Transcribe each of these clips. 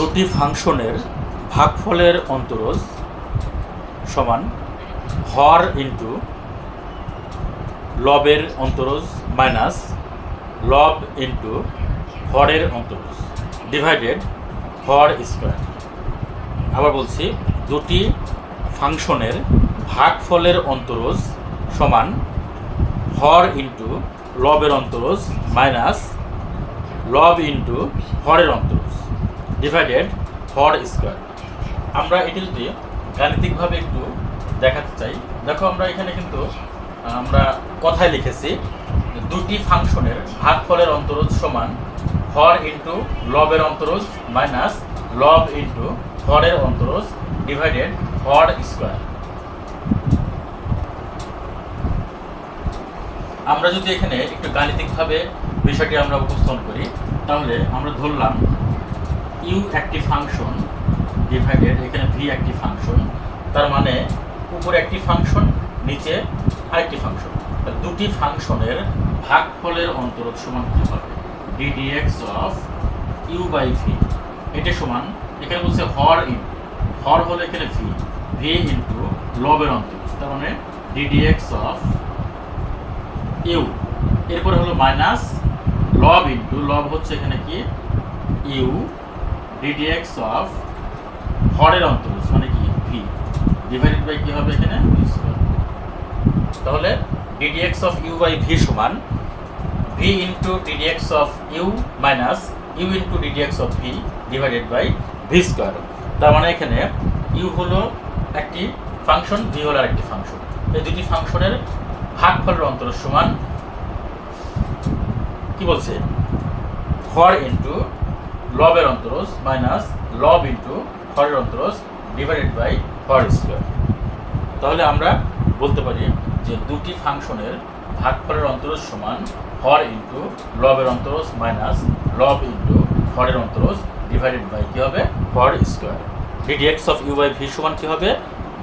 দুটি ফাংশনের ভাগফলের অন্তরজ সমান হর ইন্টু লবের অন্তরজ মাইনাস লব ইন্টু হরের অন্তরজ ডিভাইডেড হর স্কোয়ার। আবার বলছি, দুটি ফাংশনের ভাগফলের অন্তরজ সমান হর ইন্টু লবের অন্তরজ মাইনাস লব ইন্টু হরের অন্তরজ। ডিভাইডেড হর স্কোয়ার আমরা এটি যদি গাণিতিকভাবে একটু দেখাতে চাই, দেখো আমরা এখানে কিন্তু আমরা কথায় লিখেছি দুটি ফাংশনের ভাগফলের অন্তরজ সমান হর ইন্টু লবের অন্তরজ মাইনাস লব ইন্টু হরের অন্তরজ ডিভাইডেড হর স্কোয়ার আমরা যদি এখানে একটু গাণিতিকভাবে বিষয়টি আমরা উপস্থাপন করি, তাহলে আমরা ধরলাম ইউ একটি ফাংশন ডিভাইডেড এখানে ভি একটি ফাংশন তার মানে উপরে একটি ফাংশন নিচে আরেকটি ফাংশন দুটি ফাংশনের ভাগফলের অন্তরত সমান কি হবে? D d x of U by V এটা সমান, এখানে বলছে হর ইন হর হলো এখানে ভি ভি ইন্টু লবের অন্তরজ তার মানে ডিডিএক্স অফ ইউ এরপরে হলো মাইনাস লব ইন্টু লব হচ্ছে এখানে কি? ইউ ডিডিএক্স অফ হরের অন্তরজ মানে কি? ভি ডিভাইডেড বাই কি হবে এখানে? তাহলে d dx of u by v সমান v into d dx of u minus u into d dx of v divided by v square তার মানে এখানে ইউ হলো একটি ফাংশন ভি হলো আরেকটি ফাংশন এই দুটি ফাংশনের ভাগফলের অন্তর সমান কি বলছে? হর ইন্টু লবের অন্তরস মাইনাস লব ইন্টু হরের অন্তরস ডিভাইডেড বাই হর স্কোয়ার তাহলে আমরা বলতে পারি যে দুটি ফাংশনের ভাগফলের অন্তরজ সমান হর ইন্টু লবের অন্তরস মাইনাস লব ইন্টু হরের অন্তরস ডিভাইডেড বাই কী হবে? হর square d dx of u by v সমান কী হবে?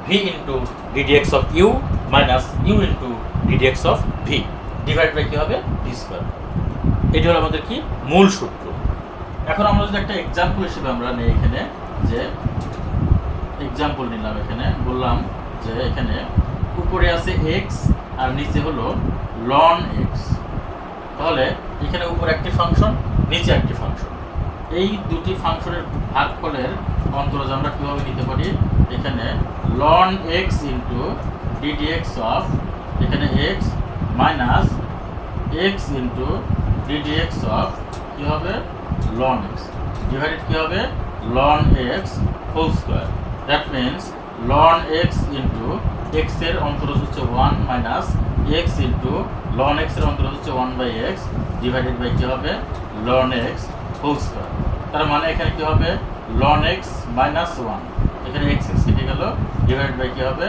V into d dx of u minus u into d dx of v divide by কী হবে? ভি স্কোয়ার এটি হলো আমাদের কি? মূল সূত্র। এখন আমরা যদি একটা এক্সাম্পল হিসেবে আমরা নেই এখানে, যে এক্সাম্পল নিলাম এখানে, বললাম যে এখানে উপরে আছে এক্স আর নিচে হলো লন এক্স তাহলে এখানে উপরে একটি ফাংশন নিচে একটি ফাংশন এই দুটি ফাংশনের ভাগফলের অন্তরজ আমরা কীভাবে নিতে পারি? এখানে ln x into d dx of এখানে x minus x into d dx of কী হবে? লন এক্স ডিভাইডেড কী হবে ln x whole square that means ln x into এক্সের অন্তরজ হচ্ছে one minus x into ln এক্সের অন্তরজ হচ্ছে one by x divided by কী হবে? লন এক্স হোল স্কোয়ার তার মানে এখানে কী হবে? লন এক্স মাইনাস ওয়ান এখানে এক্স এক্স কেটে গেল ডিভাইড বাই কী হবে?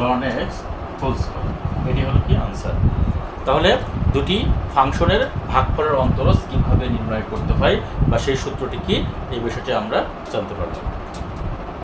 লন এক্স হোল স্কোয়ার এটি হলো কি আনসার তাহলে দুটি ফাংশনের ভাগফলের অন্তরস কীভাবে নির্ণয় করতে হয় বা সেই সূত্রটি কি, এই বিষয়টি আমরা জানতে পারলাম।